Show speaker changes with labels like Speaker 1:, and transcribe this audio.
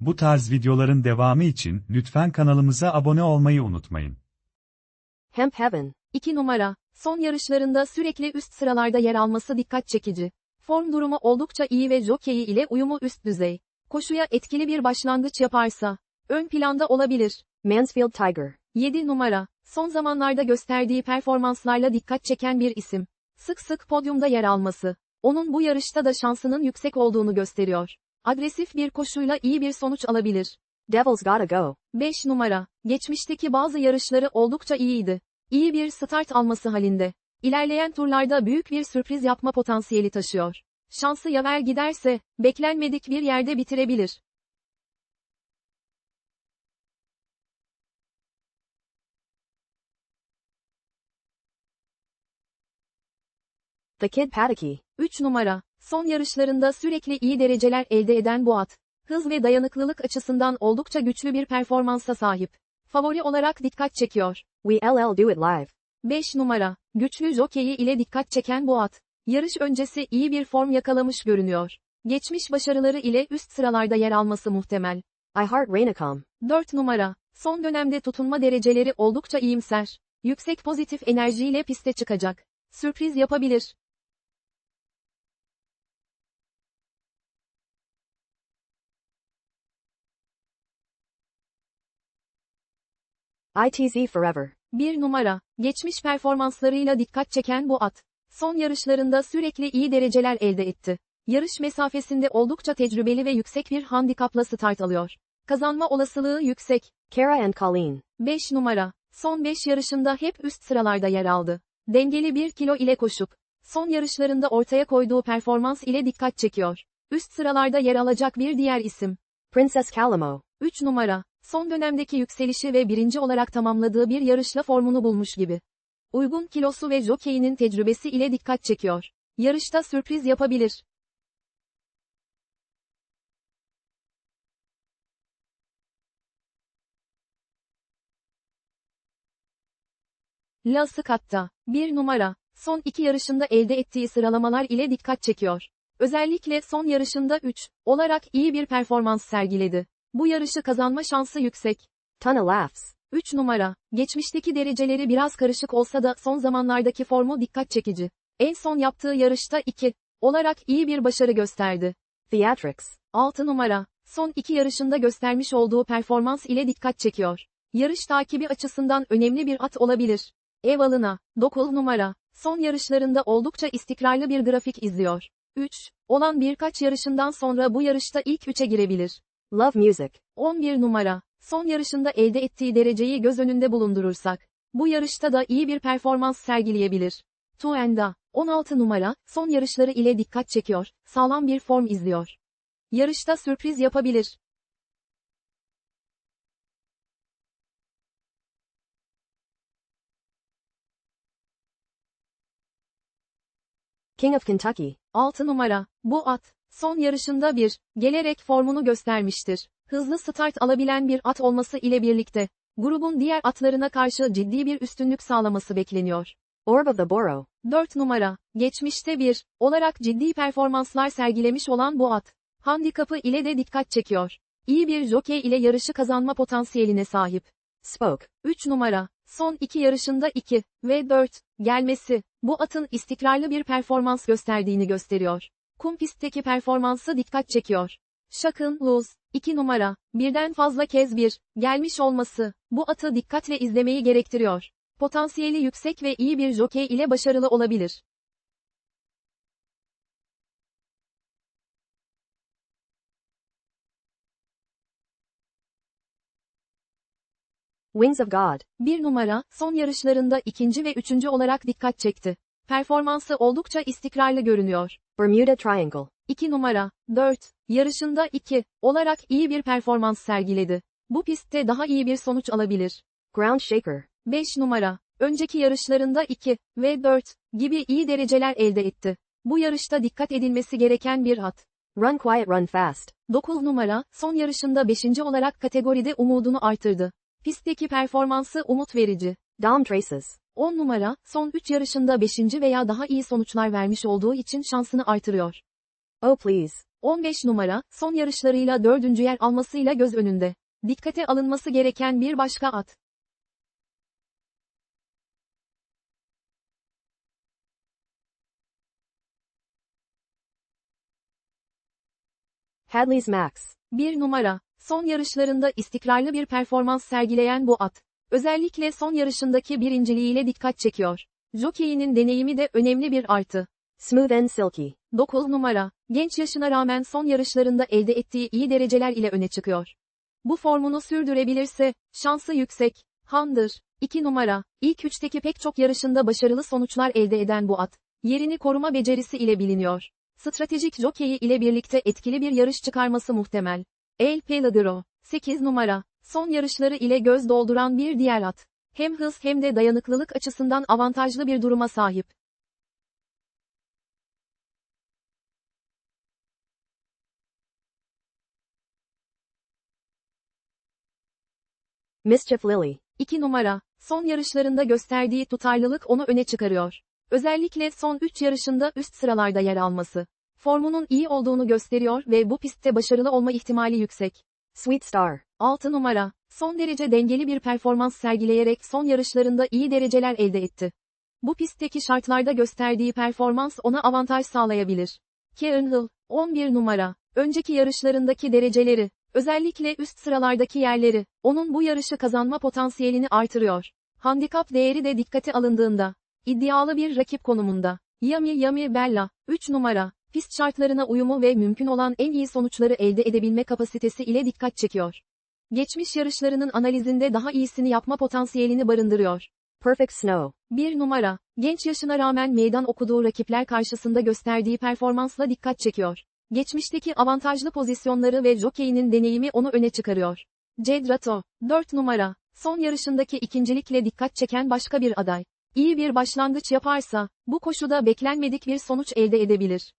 Speaker 1: Bu tarz videoların devamı için lütfen kanalımıza abone olmayı unutmayın.
Speaker 2: Hemp Heaven. 2 numara. Son yarışlarında sürekli üst sıralarda yer alması dikkat çekici. Form durumu oldukça iyi ve jokeyi ile uyumu üst düzey. Koşuya etkili bir başlangıç yaparsa, ön planda olabilir. Mansfield Tiger. 7 numara. Son zamanlarda gösterdiği performanslarla dikkat çeken bir isim. Sık sık podyumda yer alması, onun bu yarışta da şansının yüksek olduğunu gösteriyor. Agresif bir koşuyla iyi bir sonuç alabilir. Devil's Gotta Go. 5 numara. Geçmişteki bazı yarışları oldukça iyiydi. İyi bir start alması halinde. İlerleyen turlarda büyük bir sürpriz yapma potansiyeli taşıyor. Şansı yaver giderse, beklenmedik bir yerde bitirebilir. The Kid Pataky. 3 numara. Son yarışlarında sürekli iyi dereceler elde eden bu at. Hız ve dayanıklılık açısından oldukça güçlü bir performansa sahip. Favori olarak dikkat çekiyor. We LL Do It Live. 5 numara. Güçlü jokeyi ile dikkat çeken bu at. Yarış öncesi iyi bir form yakalamış görünüyor. Geçmiş başarıları ile üst sıralarda yer alması muhtemel. I Heart Rainicom. 4 numara. Son dönemde tutunma dereceleri oldukça iyimser. Yüksek pozitif enerjiyle piste çıkacak. Sürpriz yapabilir. ITZ Forever. 1 numara. Geçmiş performanslarıyla dikkat çeken bu at. Son yarışlarında sürekli iyi dereceler elde etti. Yarış mesafesinde oldukça tecrübeli ve yüksek bir handikapla start alıyor. Kazanma olasılığı yüksek. Kara and Colleen. 5 numara. Son 5 yarışında hep üst sıralarda yer aldı. Dengeli 1 kilo ile koşup, son yarışlarında ortaya koyduğu performans ile dikkat çekiyor. Üst sıralarda yer alacak bir diğer isim. Princess Calamo. 3 numara. Son dönemdeki yükselişi ve birinci olarak tamamladığı bir yarışla formunu bulmuş gibi. Uygun kilosu ve jokeyinin tecrübesi ile dikkat çekiyor. Yarışta sürpriz yapabilir. La Scott'ta, bir numara, son iki yarışında elde ettiği sıralamalar ile dikkat çekiyor. Özellikle son yarışında 3 olarak iyi bir performans sergiledi. Bu yarışı kazanma şansı yüksek. Of Laughs. 3 numara. Geçmişteki dereceleri biraz karışık olsa da son zamanlardaki formu dikkat çekici. En son yaptığı yarışta 2 olarak iyi bir başarı gösterdi. Theatrics. 6 numara. Son iki yarışında göstermiş olduğu performans ile dikkat çekiyor. Yarış takibi açısından önemli bir at olabilir. Ev alına. 9 numara. Son yarışlarında oldukça istikrarlı bir grafik izliyor. 3. Olan birkaç yarışından sonra bu yarışta ilk 3'e girebilir. Love Music. 11 numara. Son yarışında elde ettiği dereceyi göz önünde bulundurursak, bu yarışta da iyi bir performans sergileyebilir. Tuenda. 16 numara, son yarışları ile dikkat çekiyor, sağlam bir form izliyor. Yarışta sürpriz yapabilir. King of Kentucky. 6 numara. Bu at, son yarışında bir, gelerek formunu göstermiştir. Hızlı start alabilen bir at olması ile birlikte, grubun diğer atlarına karşı ciddi bir üstünlük sağlaması bekleniyor. Orb of the Borough. 4 numara. Geçmişte bir, olarak ciddi performanslar sergilemiş olan bu at. Handikapı ile de dikkat çekiyor. İyi bir jockey ile yarışı kazanma potansiyeline sahip. Spoke. 3 numara. Son iki yarışında 2 ve 4 gelmesi, bu atın istikrarlı bir performans gösterdiğini gösteriyor. Kum pistteki performansı dikkat çekiyor. Şakın, Luz, 2 numara, birden fazla kez bir, gelmiş olması, bu atı dikkatle izlemeyi gerektiriyor. Potansiyeli yüksek ve iyi bir jokey ile başarılı olabilir. Wings of God. Bir numara, son yarışlarında ikinci ve üçüncü olarak dikkat çekti. Performansı oldukça istikrarlı görünüyor. Bermuda Triangle. 2 numara, 4, yarışında 2 olarak iyi bir performans sergiledi. Bu pistte daha iyi bir sonuç alabilir. Ground Shaker. 5 numara, önceki yarışlarında 2 ve 4 gibi iyi dereceler elde etti. Bu yarışta dikkat edilmesi gereken bir at. Run Quiet Run Fast. 9 numara, son yarışında 5. olarak kategoride umudunu artırdı. Pistteki performansı umut verici. Dom Traces. 10 numara, son 3 yarışında 5. veya daha iyi sonuçlar vermiş olduğu için şansını artırıyor. Oh please. 15 numara, son yarışlarıyla dördüncü yer almasıyla göz önünde. Dikkate alınması gereken bir başka at.
Speaker 3: Hadley's Max.
Speaker 2: 1 numara, son yarışlarında istikrarlı bir performans sergileyen bu at. Özellikle son yarışındaki birinciliğiyle dikkat çekiyor. Jockey'inin deneyimi de önemli bir artı.
Speaker 3: Smooth and silky.
Speaker 2: 9 numara, genç yaşına rağmen son yarışlarında elde ettiği iyi dereceler ile öne çıkıyor. Bu formunu sürdürebilirse, şansı yüksek. Handır. 2 numara, ilk üçteki pek çok yarışında başarılı sonuçlar elde eden bu at, yerini koruma becerisi ile biliniyor. Stratejik jokeyi ile birlikte etkili bir yarış çıkarması muhtemel. El Pelagro, 8 numara, son yarışları ile göz dolduran bir diğer at. Hem hız hem de dayanıklılık açısından avantajlı bir duruma sahip.
Speaker 3: Mischief Lily.
Speaker 2: 2 numara, son yarışlarında gösterdiği tutarlılık onu öne çıkarıyor. Özellikle son 3 yarışında üst sıralarda yer alması. Formunun iyi olduğunu gösteriyor ve bu pistte başarılı olma ihtimali yüksek.
Speaker 3: Sweet Star.
Speaker 2: 6 numara, son derece dengeli bir performans sergileyerek son yarışlarında iyi dereceler elde etti. Bu pistteki şartlarda gösterdiği performans ona avantaj sağlayabilir. Karen Hill, 11 numara, önceki yarışlarındaki dereceleri, özellikle üst sıralardaki yerleri, onun bu yarışı kazanma potansiyelini artırıyor. Handikap değeri de dikkate alındığında, iddialı bir rakip konumunda. Yami Yami Bella, 3 numara, pist şartlarına uyumu ve mümkün olan en iyi sonuçları elde edebilme kapasitesi ile dikkat çekiyor. Geçmiş yarışlarının analizinde daha iyisini yapma potansiyelini barındırıyor.
Speaker 3: Perfect Snow.
Speaker 2: 1 numara, genç yaşına rağmen meydan okuduğu rakipler karşısında gösterdiği performansla dikkat çekiyor. Geçmişteki avantajlı pozisyonları ve jokeyinin deneyimi onu öne çıkarıyor. Jed Rato, 4 numara, son yarışındaki ikincilikle dikkat çeken başka bir aday. İyi bir başlangıç yaparsa, bu koşuda beklenmedik bir sonuç elde edebilir.